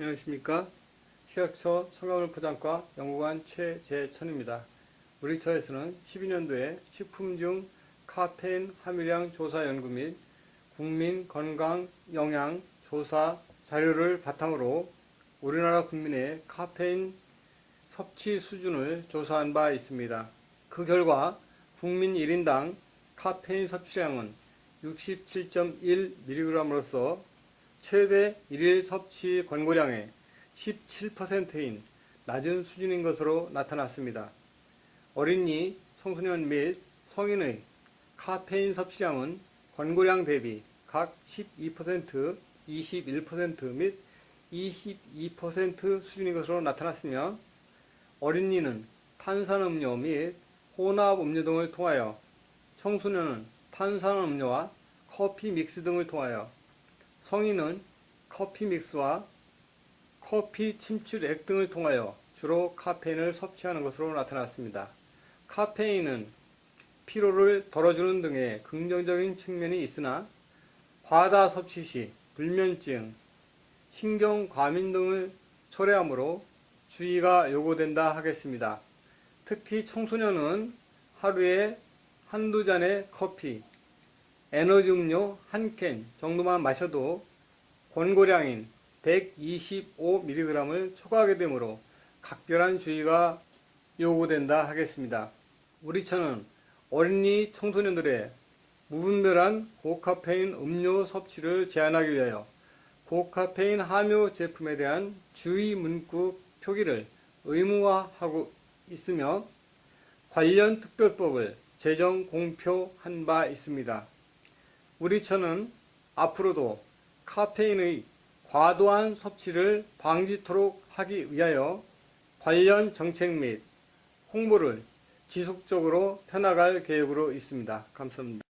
안녕하십니까. 시각처 청각물포장과 연구관 최재천입니다. 우리 처에서는 12년도에 식품 중 카페인 함유량 조사 연구 및 국민 건강 영양 조사 자료를 바탕으로 우리나라 국민의 카페인 섭취 수준을 조사한 바 있습니다. 그 결과 국민 1인당 카페인 섭취량은 67.1mg으로서 최대 일일 섭취 권고량의 17%인 낮은 수준인 것으로 나타났습니다. 어린이, 청소년 및 성인의 카페인 섭취량은 권고량 대비 각 12%, 21%및 22% 수준인 것으로 나타났으며 어린이는 탄산음료 및 혼합음료 등을 통하여 청소년은 탄산음료와 커피 믹스 등을 통하여 성인은 커피 믹스와 커피 침출액 등을 통하여 주로 카페인을 섭취하는 것으로 나타났습니다. 카페인은 피로를 덜어주는 등의 긍정적인 측면이 있으나 과다 섭취 시 불면증, 신경 과민 등을 초래하므로 주의가 요구된다 하겠습니다. 특히 청소년은 하루에 한두 잔의 커피, 에너지 음료 한 캔 정도만 마셔도 권고량인 125mg을 초과하게 되므로 각별한 주의가 요구된다 하겠습니다. 우리 처는 어린이 청소년들의 무분별한 고카페인 음료 섭취를 제한하기 위하여 고카페인 함유 제품에 대한 주의 문구 표기를 의무화하고 있으며 관련 특별법을 제정 공표한 바 있습니다. 우리 처는 앞으로도 카페인의 과도한 섭취를 방지토록 하기 위하여 관련 정책 및 홍보를 지속적으로 펴나갈 계획으로 있습니다. 감사합니다.